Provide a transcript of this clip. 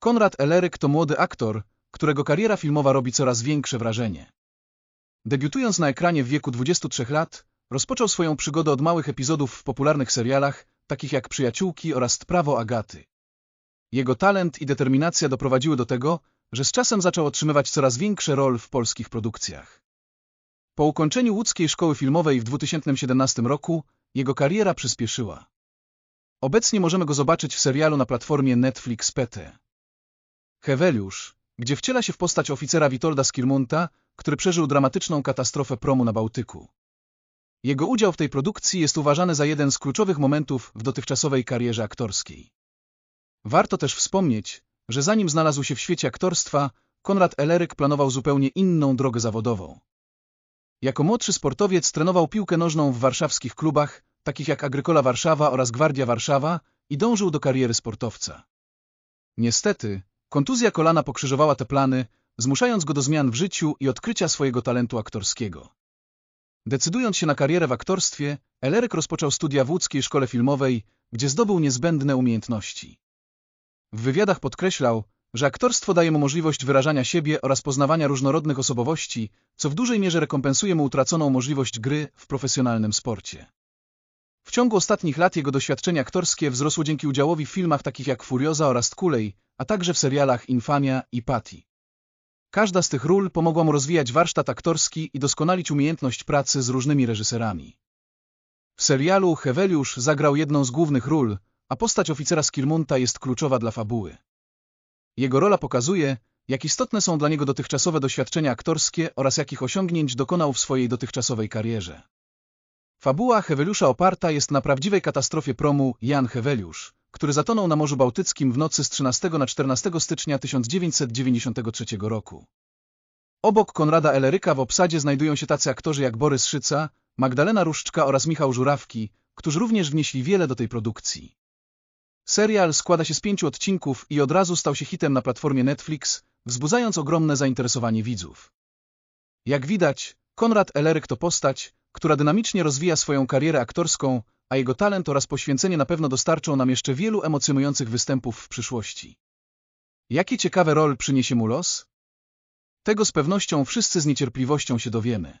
Konrad Eleryk to młody aktor, którego kariera filmowa robi coraz większe wrażenie. Debiutując na ekranie w wieku 23 lat, rozpoczął swoją przygodę od małych epizodów w popularnych serialach, takich jak Przyjaciółki oraz Prawo Agaty. Jego talent i determinacja doprowadziły do tego, że z czasem zaczął otrzymywać coraz większe rol w polskich produkcjach. Po ukończeniu łódzkiej szkoły filmowej w 2017 roku jego kariera przyspieszyła. Obecnie możemy go zobaczyć w serialu na platformie Netflix PT. Heweliusz, gdzie wciela się w postać oficera Witolda Skirmunta, który przeżył dramatyczną katastrofę promu na Bałtyku. Jego udział w tej produkcji jest uważany za jeden z kluczowych momentów w dotychczasowej karierze aktorskiej. Warto też wspomnieć, że zanim znalazł się w świecie aktorstwa, Konrad Eleryk planował zupełnie inną drogę zawodową. Jako młodszy sportowiec trenował piłkę nożną w warszawskich klubach, takich jak Agrykola Warszawa oraz Gwardia Warszawa i dążył do kariery sportowca. Niestety, kontuzja kolana pokrzyżowała te plany, zmuszając go do zmian w życiu i odkrycia swojego talentu aktorskiego. Decydując się na karierę w aktorstwie, Eleryk rozpoczął studia w łódzkiej szkole filmowej, gdzie zdobył niezbędne umiejętności. W wywiadach podkreślał, że aktorstwo daje mu możliwość wyrażania siebie oraz poznawania różnorodnych osobowości, co w dużej mierze rekompensuje mu utraconą możliwość gry w profesjonalnym sporcie. W ciągu ostatnich lat jego doświadczenie aktorskie wzrosło dzięki udziałowi w filmach takich jak Furioza oraz Tkulej, a także w serialach Infamia i Patty. Każda z tych ról pomogła mu rozwijać warsztat aktorski i doskonalić umiejętność pracy z różnymi reżyserami. W serialu Heweliusz zagrał jedną z głównych ról, a postać oficera Skirmunta jest kluczowa dla fabuły. Jego rola pokazuje, jak istotne są dla niego dotychczasowe doświadczenia aktorskie oraz jakich osiągnięć dokonał w swojej dotychczasowej karierze. Fabuła Heweliusza oparta jest na prawdziwej katastrofie promu Jan Heweliusz, który zatonął na Morzu Bałtyckim w nocy z 13 na 14 stycznia 1993 roku. Obok Konrada Eleryka w obsadzie znajdują się tacy aktorzy jak Borys Szyca, Magdalena Różczka oraz Michał Żurawki, którzy również wnieśli wiele do tej produkcji. Serial składa się z pięciu odcinków i od razu stał się hitem na platformie Netflix, wzbudzając ogromne zainteresowanie widzów. Jak widać, Konrad Eleryk to postać, która dynamicznie rozwija swoją karierę aktorską, a jego talent oraz poświęcenie na pewno dostarczą nam jeszcze wielu emocjonujących występów w przyszłości. Jakie ciekawe rol przyniesie mu los? Tego z pewnością wszyscy z niecierpliwością się dowiemy.